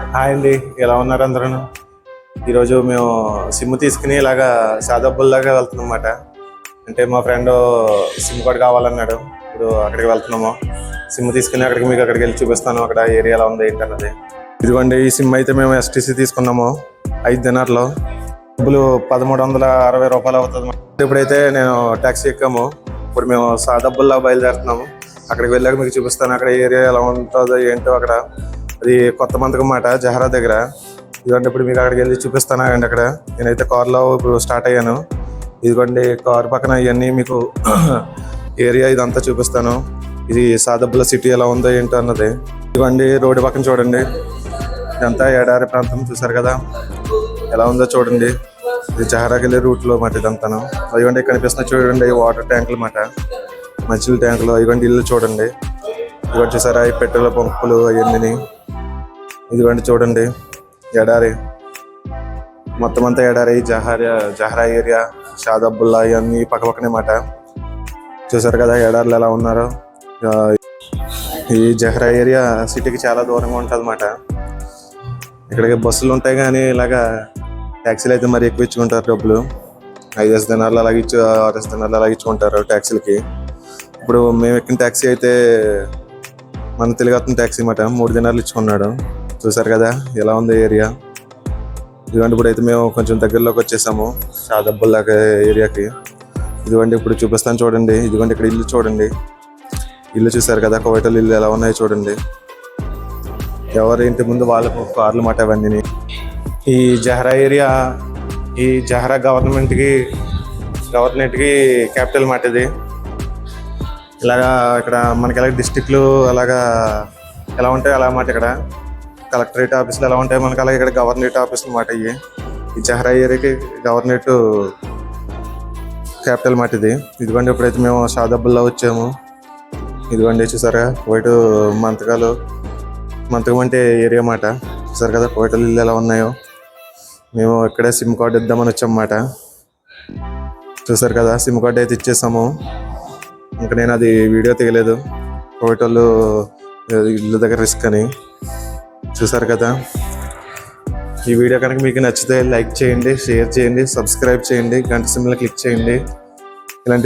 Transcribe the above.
Hi అండి ఎలా ఉన్నారు అందరూ? ఈరోజు మేము సిమ్ తీసుకుని ఇలాగా సాదబ్బుల్లాగా వెళ్తున్నాం అంటే మా ఫ్రెండ్ సిమ్ కార్డ్ కావాలన్నాడు. ఇప్పుడు అక్కడికి వెళ్తున్నాము. సిమ్ తీసుకుని అక్కడికి మీకు అక్కడికి వెళ్ళి చూపిస్తాను అక్కడ ఏరియా ఎలా ఉంది ఏంటన్నది ఇదిగోండి ఈ సిమ్ అయితే మేము ఎస్టీసీ తీసుకున్నాము ఐదు దినార్లో డబ్బులు పదమూడు వందల అరవై రూపాయలు అవుతుంది. ఇప్పుడైతే నేను ట్యాక్సీ ఎక్కాము. ఇప్పుడు మేము సాదబ్బుల్లా బయలుదేరుతున్నాము. అక్కడికి వెళ్ళాక మీకు చూపిస్తాను అక్కడ ఏరియా ఎలా ఉంటుందో ఏంటో అక్కడ. అది కొత్త మంతకం మాట జహరా దగ్గర. ఇదిగోండి ఇప్పుడు మీకు అక్కడికి వెళ్ళి చూపిస్తాను అండి అక్కడ. నేనైతే కార్లో ఇప్పుడు స్టార్ట్ అయ్యాను. ఇదిగోండి కార్ పక్కన ఇవన్నీ మీకు ఏరియా ఇదంతా చూపిస్తాను. ఇది సాదబ్బుల సిటీ ఎలా ఉందో ఏంటో అన్నది. ఇదిగోండి రోడ్డు పక్కన చూడండి. ఇదంతా ఎడారి ప్రాంతం చూసారు కదా? ఎలా ఉందో చూడండి. ఇది జహరాకి వెళ్ళే రూట్లో మాట ఇదంతాను. ఇదిగోండి కనిపిస్తున్న చూడండి వాటర్ ట్యాంకులు మాట. మంచిల ట్యాంకులు ఇదిగోండి ఇల్లు చూడండి. ఇదిగోండి చూసారా? ఈ పెట్రోల్ పంపులు అవన్నీ ఇదిగోండి చూడండి ఎడారి. మొత్తం అంతా ఎడారి జహారియా జహరా ఏరియా షాదబ్బుల్లా ఇవన్నీ పక్క పక్కనే మాట. చూసారు కదా ఎడార్లు ఎలా ఉన్నారు? ఈ జహరా ఏరియా సిటీకి చాలా దూరంగా ఉంటుంది అన్నమాట ఇక్కడికి బస్సులు ఉంటాయి కానీ ఇలాగా ట్యాక్సీలు అయితే మరి ఎక్కువ ఇచ్చుకుంటారు డబ్బులు. ఐదేసి దినాలు అలాగే ఇచ్చు ఆరేసి దినాలు అలాగే ఇచ్చుకుంటారు ట్యాక్సీలకి. ఇప్పుడు మేము ఎక్కిన ట్యాక్సీ అయితే మన తెలుగు అతను ట్యాక్సీ మాట మూడు దినాలు ఇచ్చుకున్నాడు. చూసారు కదా ఎలా ఉంది ఏరియా? ఇదిగోండి ఇప్పుడు అయితే మేము కొంచెం దగ్గరలోకి వచ్చేసాము షాదబ్బుల్లాగా ఏరియాకి. ఇదిగోండి ఇప్పుడు చూపిస్తాను చూడండి ఇదిగోండి ఇక్కడ ఇల్లు చూడండి. ఇల్లు చూసారు కదా కోవటలు ఇల్లు ఎలా ఉన్నాయో చూడండి. ఎవరి ఇంటి ముందు వాళ్ళకు కార్లు మాట అవన్నీ. ఈ జహరా ఏరియా ఈ జహరా గవర్నమెంట్కి గవర్నమెంట్కి క్యాపిటల్ మాట ఇది. ఇలాగా ఇక్కడ మనకి ఎలాగ డిస్టిక్లు అలాగా ఎలా ఉంటాయి అలా మాట ఇక్కడ. కలెక్టరేట్ ఆఫీసులు ఎలా ఉంటాయి మనకి అలాగే ఇక్కడ గవర్నరేట్ ఆఫీసులు మాట ఇవి ఈ జహరా ఏరియాకి గవర్నరేట్ క్యాపిటల్ మాట ఇది. ఇదిగోండి ఇప్పుడైతే మేము షాదబ్బుల్లో వచ్చాము. ఇదిగోండి చూసారా? వైట్ మంతకాలు మంతకం అంటే ఏరియా మాట. చూసారు కదా కోటలు ఇల్లు ఎలా ఉన్నాయో. మేము ఇక్కడే సిమ్ కార్డు ఇద్దామని వచ్చామన్నమాట చూసారు కదా సిమ్ కార్డు అయితే ఇచ్చేసాము. ఇంకా నేను అది వీడియో తీయలేదు. కోటలు ఇల్లు దగ్గర రిస్క్ అని. చూసారు కదా? ఈ వీడియో కనుక మీకు నచ్చితే లైక్ చేయండి షేర్ చేయండి సబ్స్క్రైబ్ చేయండి గంట సిమ్లో క్లిక్ చేయండి. ఇలాంటి